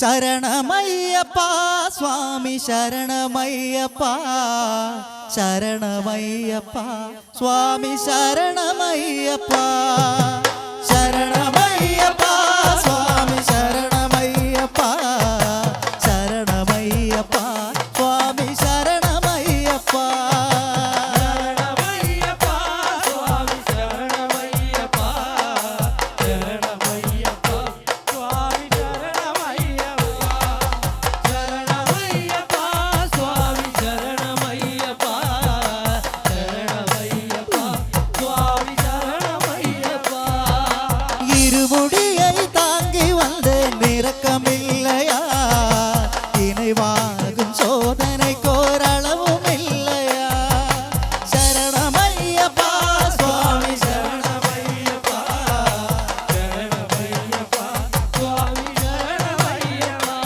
ശരണമയ്യപ്പ സ്വാമി ശരണമയ്യപ്പ ശരണമയ്യപ്പ സ്വാമി ശരണമയ്യപ്പ. இரக்கமில்லையா? இணைவாகும் சோதனை கோரளவும் இல்லையா சரணமையப்பா சுவாமி சரணமையப்பா சரணமையப்பா சுவாமி சரணமையப்பா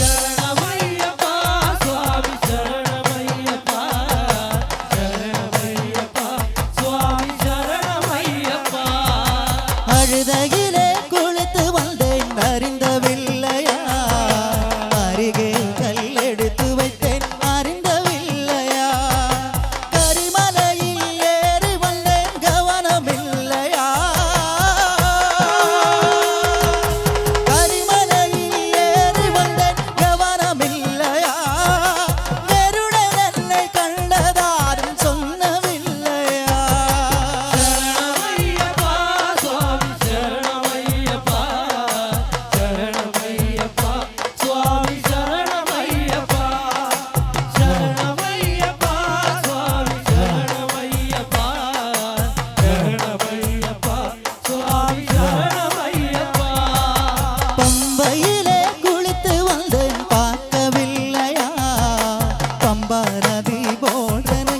சரணமையப்பா சுவாமி சரணமையப்பா சரணமையப்பா சுவாமி சரணமையப்பா. அழுதகி அடி போடன